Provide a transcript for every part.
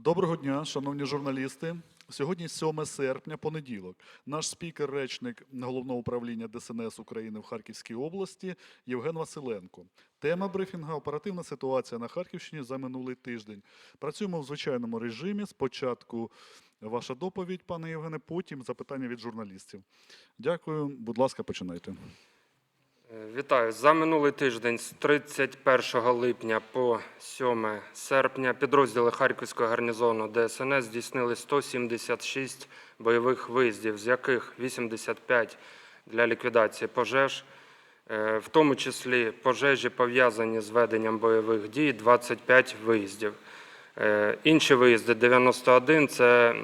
Доброго дня, шановні журналісти. Сьогодні 7 серпня, понеділок. Наш спікер, речник головного управління ДСНС України в Харківській області Євген Василенко. Тема брифінга оперативна ситуація на Харківщині за минулий тиждень. Працюємо в звичайному режимі. Спочатку ваша доповідь, пане Євгене, потім запитання від журналістів. Дякую. Будь ласка, починайте. Е, Вітаю. За минулий тиждень з 31 липня по 7 серпня підрозділи Харківського гарнізону ДСНС здійснили 176 бойових виїздів, з яких 85 для ліквідації пожеж, е, в тому числі пожежі пов'язані з веденням бойових дій 25 виїздів. Е, Інші виїзди 91 – це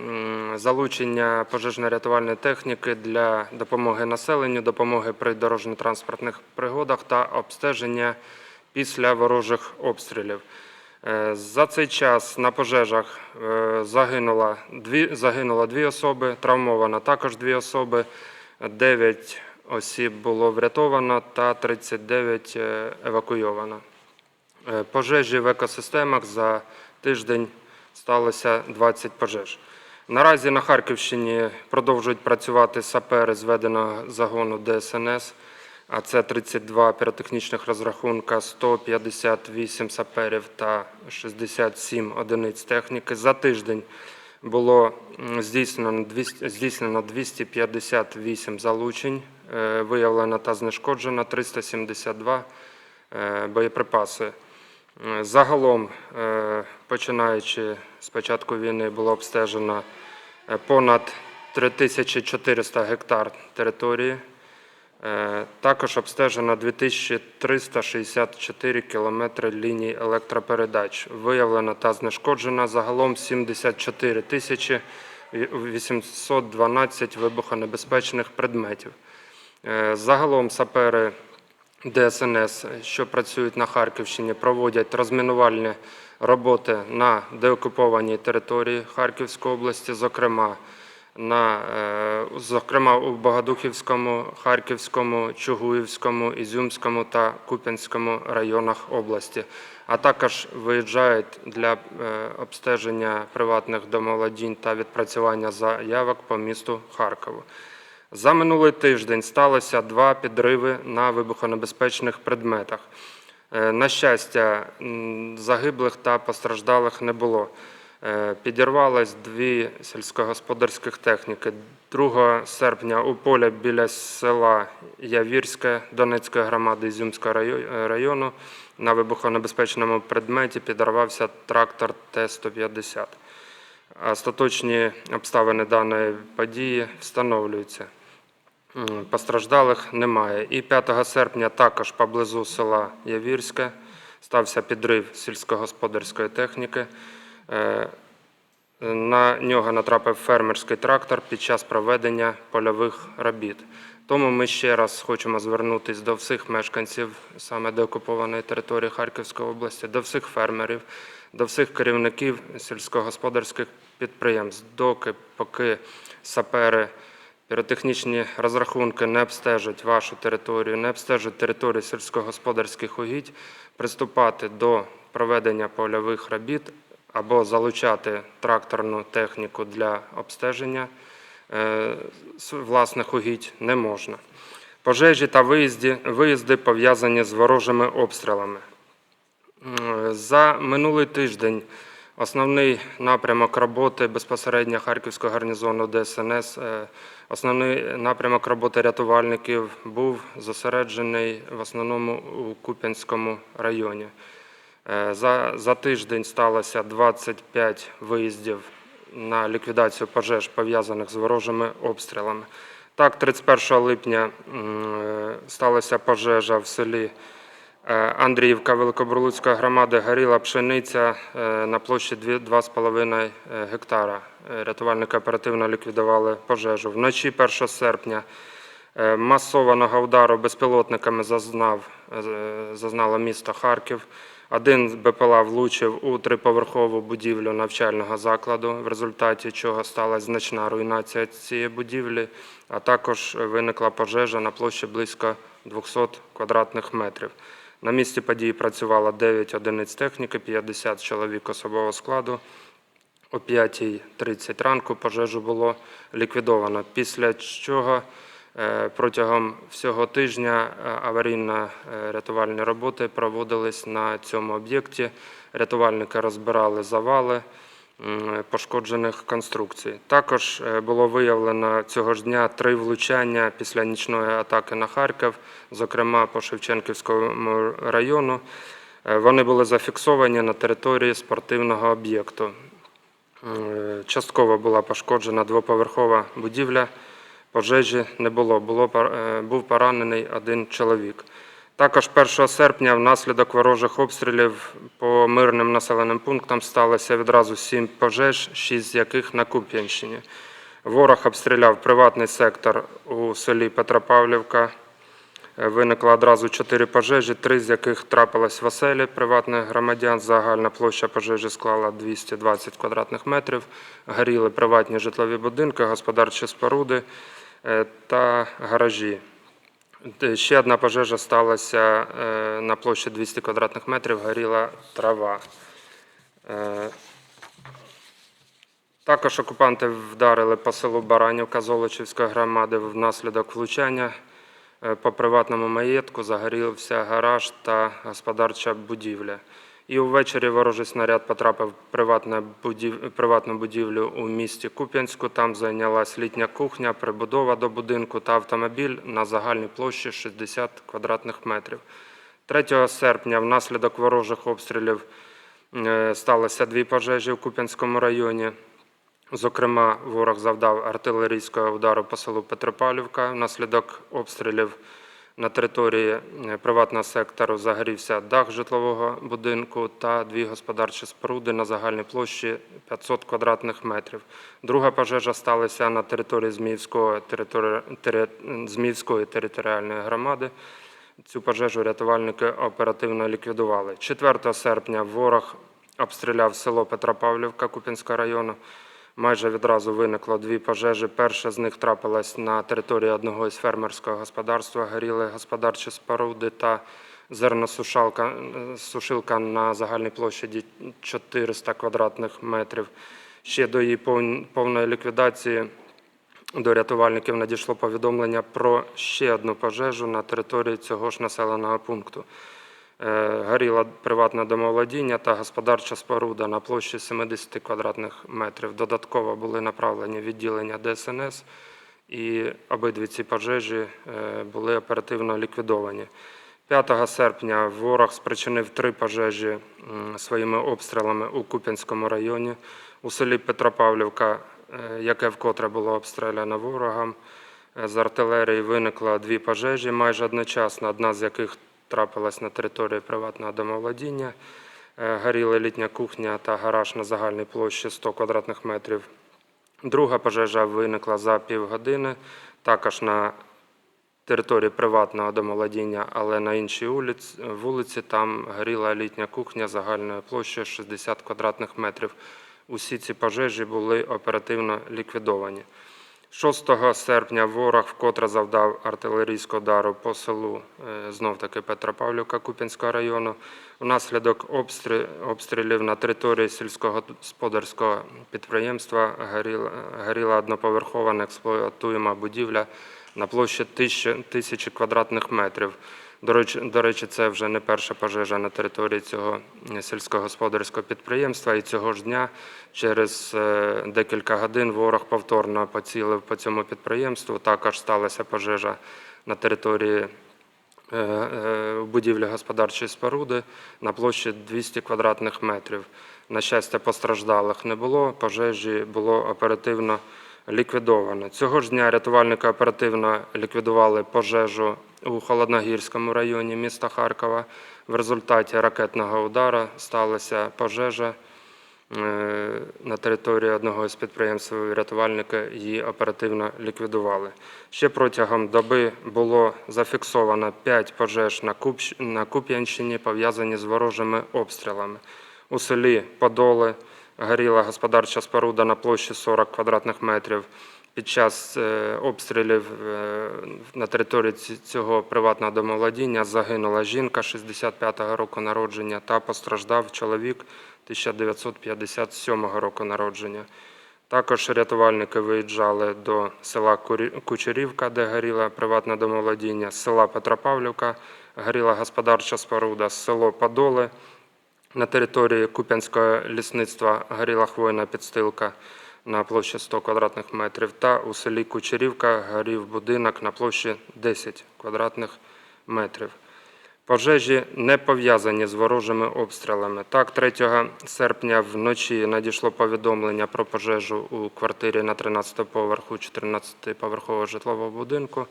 залучення пожежно-рятувальної техніки для допомоги населенню, допомоги при дорожньо-транспортних пригодах та обстеження після ворожих обстрілів. Е, За цей час на пожежах е, загинуло дві, загинуло дві особи, травмовано також дві особи, 9 осіб було врятовано та 39 е, евакуйовано. Е, Пожежі в екосистемах за тиждень сталося 20 пожеж. Наразі на Харківщині продовжують працювати сапери зведеного загону ДСНС, а це 32 піротехнічних розрахунка, 158 саперів та 67 одиниць техніки. За тиждень було м, здійснено 200 здійснено 258 залучень, е, виявлено та знешкоджено 372 е, боєприпаси. Е, Загалом, е, починаючи з початку війни, було обстежено е, понад 3400 гектар території. Також обстежено 2364 кілометри ліній електропередач. Виявлено та знешкоджено загалом 74 тисячі 812 вибухонебезпечних предметів. Загалом сапери ДСНС, що працюють на Харківщині, проводять розмінувальні роботи на деокупованій території Харківської області, зокрема на е, зокрема у Богодухівському, Харківському, Чугуївському, Ізюмському та Куп'янському районах області, а також виїжджають для е, обстеження приватних домоволодінь та відпрацювання заявок по місту Харкову. За минулий тиждень сталося два підриви на вибухонебезпечних предметах. Е, На щастя, загиблих та постраждалих не було. Е, Підірвалось дві сільськогосподарських техніки. 2 серпня у полі біля села Явірське Донецької громади Ізюмського району на вибухонебезпечному предметі підірвався трактор Т-150. Остаточні обставини даної події встановлюються. Постраждалих немає. І 5 серпня також поблизу села Явірське стався підрив сільськогосподарської техніки. Е, На нього натрапив фермерський трактор під час проведення польових робіт. Тому ми ще раз хочемо звернутися до всіх мешканців саме деокупованої території Харківської області, до всіх фермерів, до всіх керівників сільськогосподарських підприємств, доки поки сапери піротехнічні розрахунки не обстежать вашу територію, не обстежать територію сільськогосподарських угідь, приступати до проведення польових робіт або залучати тракторну техніку для обстеження е, власних угідь не можна. Пожежі та виїзди, виїзди пов'язані з ворожими обстрілами. За минулий тиждень основний напрямок роботи безпосередньо Харківського гарнізону ДСНС, е, основний напрямок роботи рятувальників був зосереджений в основному у Куп'янському районі. Е, За, за тиждень сталося 25 виїздів на ліквідацію пожеж, пов'язаних з ворожими обстрілами. Так, 31 липня е, сталася пожежа в селі Андріївка Великобурлуцької громади горіла пшениця е, на площі 2,5 е, гектара. Е, Рятувальники оперативно ліквідували пожежу. Вночі 1 серпня е, масованого удару безпілотниками зазнав, е, зазнало місто Харків. Один БПЛА влучив у триповерхову будівлю навчального закладу, в результаті чого сталася значна руйнація цієї будівлі, а також виникла пожежа на площі близько 200 квадратних метрів. На місці події працювало 9 одиниць техніки, 50 чоловік особового складу. о 5.30 ранку пожежу було ліквідовано, після чого е, протягом всього тижня е, аварійно-рятувальні роботи проводились на цьому об'єкті. Рятувальники розбирали завали пошкоджених конструкцій. Також е, було виявлено цього ж дня три влучання після нічної атаки на Харків, зокрема по Шевченківському району. Е, Вони були зафіксовані на території спортивного об'єкту. Е, Частково була пошкоджена двоповерхова будівля. Пожежі не було. було був поранений один чоловік. Також 1 серпня внаслідок ворожих обстрілів по мирним населеним пунктам сталося відразу сім пожеж, шість з яких на Куп'янщині. Ворог обстріляв приватний сектор у селі Петропавлівка. Е, Виникло одразу чотири пожежі, три з яких трапилось в оселі приватних громадян. Загальна площа пожежі склала 220 квадратних метрів. Горіли приватні житлові будинки, господарчі споруди е, та гаражі. Де Ще одна пожежа сталася е, на площі 200 квадратних метрів, горіла трава. Е, Також окупанти вдарили по селу Баранівка Золочівської громади внаслідок влучання. Е, По приватному маєтку загорівся гараж та господарча будівля. І увечері ворожий снаряд потрапив в приватну будівлю у місті Куп'янську. Там зайнялась літня кухня, прибудова до будинку та автомобіль на загальній площі 60 квадратних метрів. 3 серпня внаслідок ворожих обстрілів е, сталося дві пожежі в Куп'янському районі. Зокрема, ворог завдав артилерійського удару по селу Петропавлівка. Внаслідок обстрілів на території е, приватного сектору загорівся дах житлового будинку та дві господарчі споруди на загальній площі 500 квадратних метрів. Друга пожежа сталася на території Зміївського територі... тере- Зміївської територіальної громади. Цю пожежу рятувальники оперативно ліквідували. 4 серпня ворог обстріляв село Петропавлівка Куп'янського району. Майже відразу виникло дві пожежі. Перша з них трапилась на території одного із фермерського господарства. Горіли господарчі споруди та зерносушалка сушилка на загальній площаді 400 квадратних метрів. Ще до її повної ліквідації до рятувальників надійшло повідомлення про ще одну пожежу на території цього ж населеного пункту. Е, Горіла приватне домоволодіння та господарча споруда на площі 70 квадратних метрів. Додатково були направлені відділення ДСНС, і обидві ці пожежі е, були оперативно ліквідовані. 5 серпня ворог спричинив три пожежі своїми обстрілами у Куп'янському районі. У селі Петропавлівка, е, яке вкотре було обстріляно ворогом, з артилерії виникло дві пожежі майже одночасно, одна з яких трапилась на території приватного домоволодіння. Е, Горіла літня кухня та гараж на загальній площі 100 квадратних метрів. Друга пожежа виникла за півгодини, також на території приватного домоволодіння, але на іншій вулиці там горіла літня кухня загальною площею 60 квадратних метрів. Усі ці пожежі були оперативно ліквідовані. 6 серпня ворог вкотре завдав артилерійського удару по селу е, знов-таки Петропавлівка Купінського району. Внаслідок обстрі- обстрілів на території сільськогосподарського підприємства горіла, одноповерхована одноповерхова неексплуатуєма будівля на площі тисячі квадратних метрів. До речі, це вже не перша пожежа на території цього е, сільськогосподарського підприємства. І цього ж дня, через е, декілька годин, ворог повторно поцілив по цьому підприємству. Також сталася пожежа на території е, будівлі господарчої споруди на площі 200 квадратних метрів. На щастя, постраждалих не було. Пожежі було оперативно ліквідовано. Цього ж дня рятувальники оперативно ліквідували пожежу у Холодногірському районі міста Харкова. В результаті ракетного удару сталася пожежа е, на території одного із підприємств. Рятувальники її оперативно ліквідували. Ще протягом доби було зафіксовано 5 пожеж на Куп'янщині, пов'язані з ворожими обстрілами. У селі Подоли горіла господарча споруда на площі 40 квадратних метрів. під час е, обстрілів е, на території цього приватного домоволодіння загинула жінка 65-го року народження та постраждав чоловік 1957 року народження. Також рятувальники виїжджали до села Кучерівка, де горіла приватне домоволодіння, з села Петропавлівка, горіла господарча споруда, село Подоле. На території Куп'янського лісництва горіла хвойна підстилка на площі 100 квадратних метрів, та у селі Кучерівка горів будинок на площі 10 квадратних метрів. Пожежі не пов'язані з ворожими обстрілами. Так, 3 серпня вночі надійшло повідомлення про пожежу у квартирі на 13 поверху 14-поверхового житлового будинку.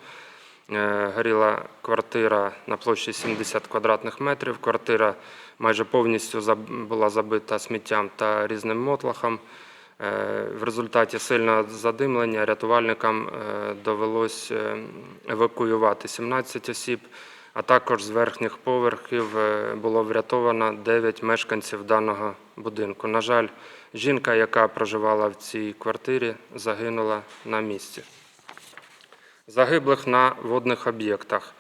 Е, Горіла квартира на площі 70 квадратних метрів. Квартира майже повністю була забита сміттям та різним мотлахом. Е, В результаті сильного задимлення рятувальникам е, довелось е, евакуювати 17 осіб, а також з верхніх поверхів було врятовано 9 мешканців даного будинку. На жаль, жінка, яка проживала в цій квартирі, загинула на місці. Загиблих на водних об'єктах.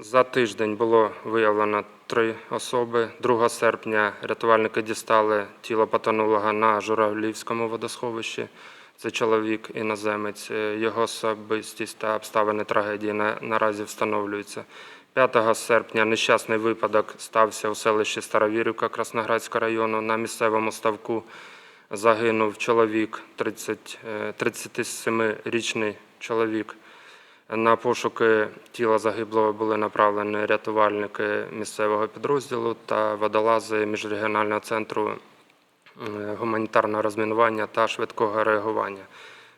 За тиждень було виявлено три особи. 2 серпня рятувальники дістали тіло потонулого на Журавлівському водосховищі. Це чоловік іноземець. Е, Його особистість та обставини трагедії на- наразі встановлюються. 5 серпня нещасний випадок стався у селищі Старовірівка Красноградського району. На місцевому ставку загинув чоловік, 30, е, 37-річний чоловік. На пошуки тіла загиблого були направлені рятувальники місцевого підрозділу та водолази міжрегіонального центру гуманітарного розмінування та швидкого реагування.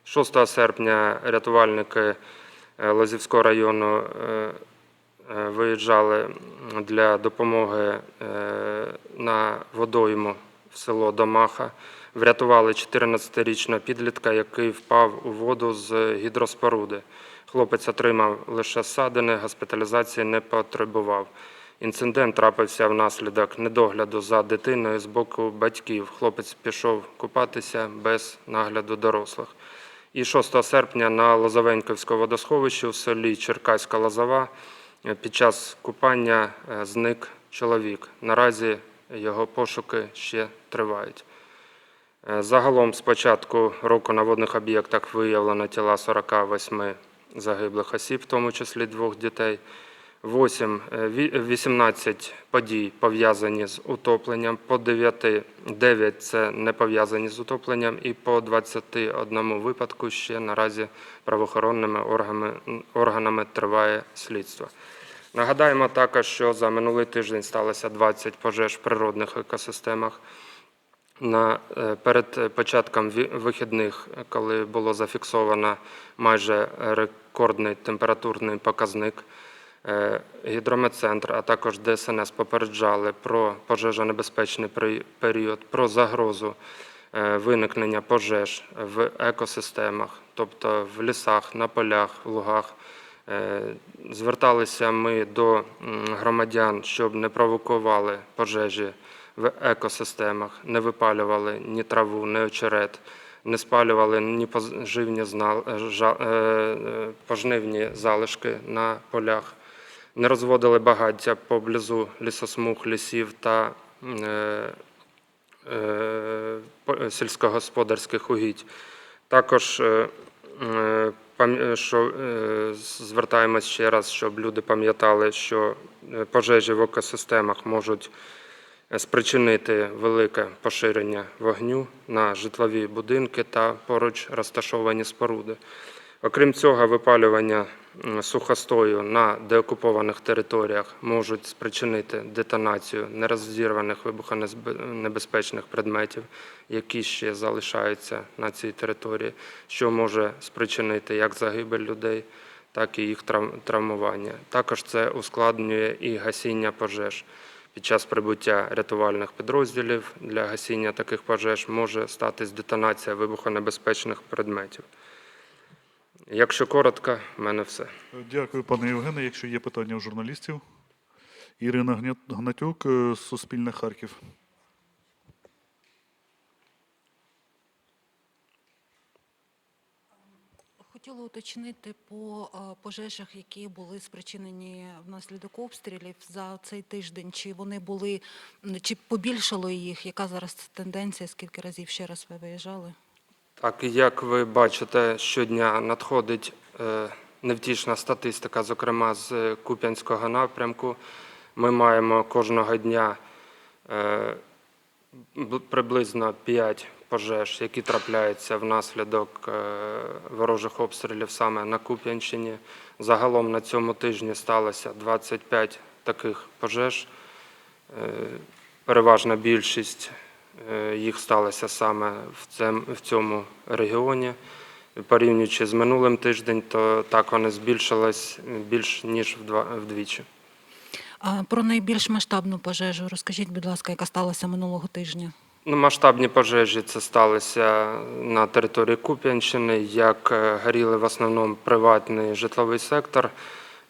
6 серпня рятувальники е, Лозівського району е, е, виїжджали для допомоги на водойму в село Домаха. Врятували 14-річного підлітка, який впав у воду з гідроспоруди. Хлопець отримав лише ссадини, госпіталізації не потребував. Інцидент трапився внаслідок недогляду за дитиною з боку батьків. Хлопець пішов купатися без нагляду дорослих. І 6 серпня на Лозовеньківському водосховищі у селі Черкаська Лозова під час купання е, зник чоловік. Наразі його пошуки ще тривають. Е, Загалом з початку року на водних об'єктах виявлено тіла 48 загиблих осіб, в тому числі двох дітей. 8, е, 18 подій пов'язані з утопленням, по 9, 9 це не пов'язані з утопленням, і по 21 випадку ще наразі правоохоронними органами, органами триває слідство. Нагадаємо також, що за минулий тиждень сталося 20 пожеж в природних екосистемах. На, е, перед початком вихідних, е, коли було зафіксовано майже рекордний температурний показник, е, гідрометцентр, а також ДСНС попереджали про пожежонебезпечний період, про загрозу е, виникнення пожеж в екосистемах, тобто в лісах, на полях, в лугах. Е, Зверталися ми до громадян, щоб не провокували пожежі в екосистемах, не випалювали ні траву, ні очерет, не спалювали ні поживні е, е, пожнивні залишки на полях, не розводили багаття поблизу лісосмуг, лісів та е, сільськогосподарських угідь. Також що, звертаємось ще раз, щоб люди пам'ятали, що пожежі в екосистемах можуть спричинити велике поширення вогню на житлові будинки та поруч розташовані споруди. Окрім цього, випалювання сухостою на деокупованих територіях можуть спричинити детонацію нерозірваних вибухонебезпечних предметів, які ще залишаються на цій території, що може спричинити як загибель людей, так і їх травмування. Також це ускладнює і гасіння пожеж. Під час прибуття рятувальних підрозділів для гасіння таких пожеж може статись детонація вибухонебезпечних предметів. Якщо коротко, в мене все. Дякую, пане Євгене. Якщо є питання у журналістів. Ірина Гнатюк, е, Суспільне Харків. Хотіла уточнити по е, пожежах, які були спричинені внаслідок обстрілів за цей тиждень. Чи вони були, чи побільшало їх? Яка зараз тенденція? Скільки разів ще раз ви виїжджали? Так, як ви бачите, щодня надходить е, невтішна статистика, зокрема з Куп'янського напрямку. Ми маємо кожного дня е, приблизно 5 пожеж, які трапляються внаслідок е, ворожих обстрілів саме на Куп'янщині. Загалом на цьому тижні сталося 25 таких пожеж. Е, Переважна більшість е, їх сталося саме в цьому регіоні. Порівнюючи з минулим тиждень, то так вони збільшились більш ніж вдвічі. Про найбільш масштабну пожежу розкажіть, будь ласка, яка сталася минулого тижня? Ну, масштабні пожежі це сталося на території Куп'янщини, як е, горіли в основному приватний житловий сектор.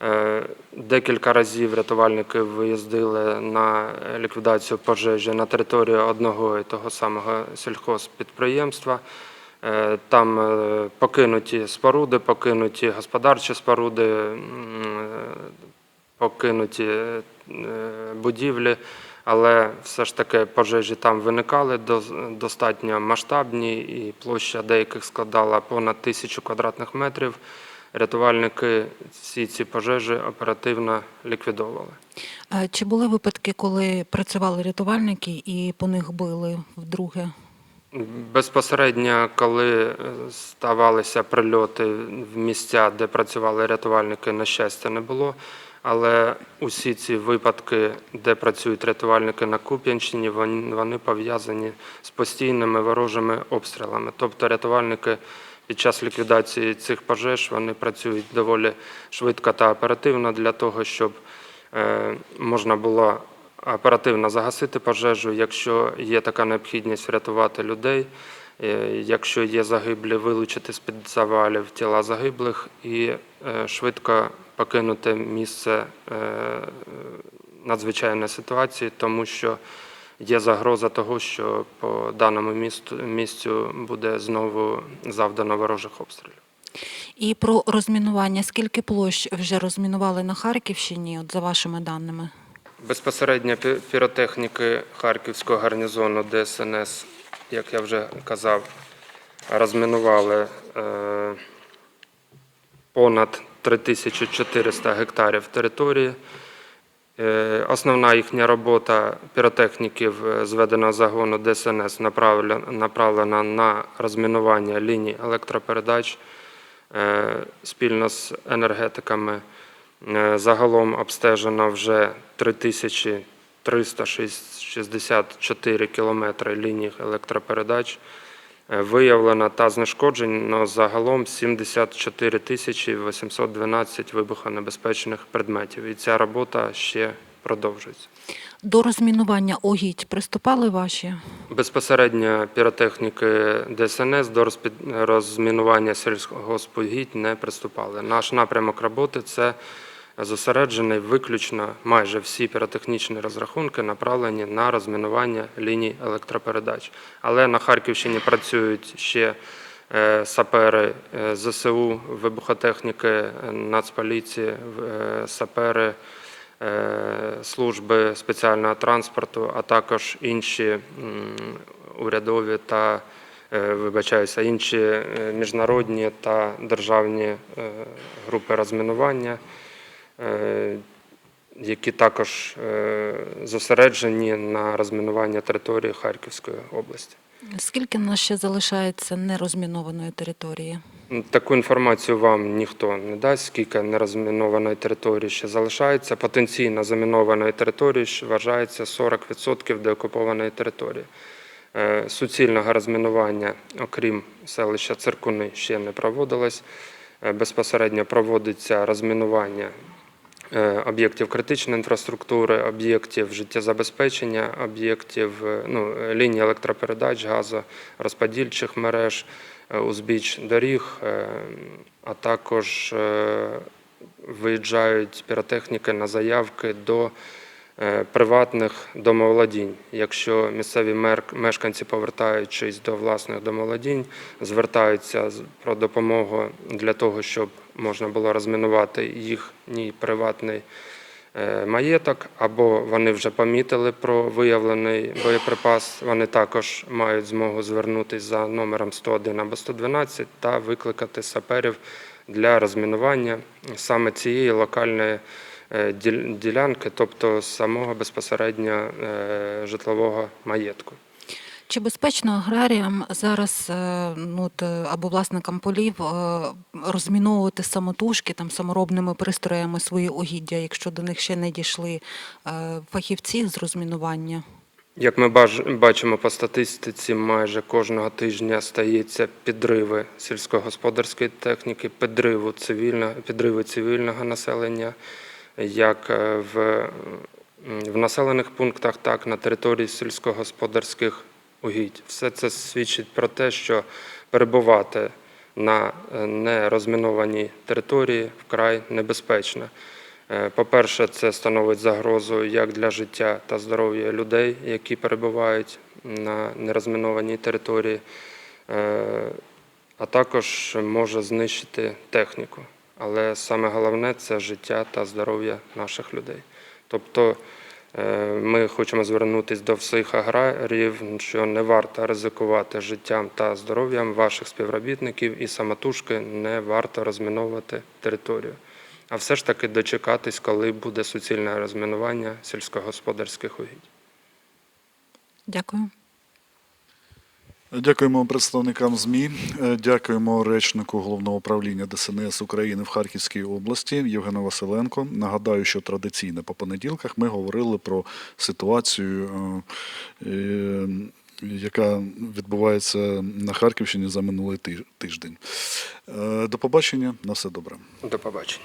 Е, Декілька разів рятувальники виїздили на ліквідацію пожежі на територію одного і того самого сільхозпідприємства. Е, Там покинуті споруди, покинуті господарчі споруди, покинуті будівлі, але все ж таки пожежі там виникали дос- достатньо масштабні, і площа деяких складала понад тисячу квадратних метрів. Рятувальники всі ці пожежі оперативно ліквідовували. Чи були випадки, коли працювали рятувальники і по них били вдруге? Безпосередньо, коли е, ставалися прильоти в місця, де працювали рятувальники, на щастя, не було. Але усі ці випадки, де працюють рятувальники на Куп'янщині, вони, пов'язані з постійними ворожими обстрілами. Тобто рятувальники під час ліквідації цих пожеж вони працюють доволі швидко та оперативно для того, щоб е, можна було оперативно загасити пожежу, якщо є така необхідність врятувати людей, е, якщо є загиблі, вилучити з-під завалів тіла загиблих і е, швидко покинути місце е, надзвичайної ситуації, тому що є загроза того, що по даному місту, місцю буде знову завдано ворожих обстрілів. І про розмінування. Скільки площ вже розмінували на Харківщині, от за вашими даними? Безпосередньо піротехніки Харківського гарнізону ДСНС, як я вже казав, розмінували е, понад 3400 гектарів території. Е, Основна їхня робота піротехніків е, зведеного загону ДСНС направлена, на розмінування ліній електропередач е, спільно з енергетиками. Загалом обстежено вже 3364 кілометри ліній електропередач. Е, Виявлено та знешкоджено загалом 74 тисячі 812 вибухонебезпечних предметів. І ця робота ще продовжується. До розмінування огідь приступали ваші? Безпосередньо піротехніки ДСНС до розмінування сільськогоспугідь не приступали. Наш напрямок роботи це зосереджений виключно майже всі піротехнічні розрахунки направлені на розмінування ліній електропередач. Але на Харківщині працюють ще е, сапери е, ЗСУ, вибухотехніки Нацполіції, е, сапери служби спеціального транспорту, а також інші урядові та вибачаюся, інші міжнародні та державні групи розмінування, які також е, зосереджені на розмінування території Харківської області. Скільки нас ще залишається нерозмінованої території? Таку інформацію вам ніхто не дасть, скільки нерозмінованої території ще залишається. Потенційно замінованої території вважається 40% деокупованої території. Е, Суцільного розмінування, окрім селища Циркуни, ще не проводилось. Е, Безпосередньо проводиться розмінування е, об'єктів критичної інфраструктури, об'єктів життєзабезпечення, об'єктів е, ну, ліній електропередач, газорозподільчих мереж, е, узбіч доріг, е, а також е, виїжджають піротехніки на заявки до е, приватних домоволодінь. Якщо місцеві мешканці, повертаючись до власних домоволодінь, звертаються про допомогу для того, щоб можна було розмінувати їхній приватний е, маєток, або вони вже помітили про виявлений боєприпас, вони також мають змогу звернутися за номером 101 або 112 та викликати саперів для розмінування саме цієї локальної е, ділянки, тобто самого безпосередньо е, житлового маєтку. Чи безпечно аграріям зараз е, ну, е, або власникам полів е, розміновувати самотужки там саморобними пристроями свої угіддя, якщо до них ще не дійшли фахівці з розмінування? Як ми бачимо по статистиці, майже кожного тижня стається підриви сільськогосподарської техніки, підриву цивільного, підриви цивільного населення, як в, в населених пунктах, так і на території сільськогосподарських угідь. Все це свідчить про те, що перебувати на е, нерозмінованій території вкрай небезпечно. Е, По-перше, це становить загрозу як для життя та здоров'я людей, які перебувають на нерозмінованій території, е, а також може знищити техніку. Але саме головне це життя та здоров'я наших людей. Тобто ми хочемо звернутися до всіх аграрів, що не варто ризикувати життям та здоров'ям ваших співробітників і самотужки не варто розміновувати територію а все ж таки дочекатись, коли буде суцільне розмінування сільськогосподарських угідь. Дякую. Дякуємо представникам ЗМІ, е, дякуємо речнику головного управління ДСНС України в Харківській області Євгену Василенко. Нагадаю, що традиційно по понеділках ми говорили про ситуацію, е, е, яка відбувається на Харківщині за минулий ти- тиждень. До побачення, на все добре. До побачення.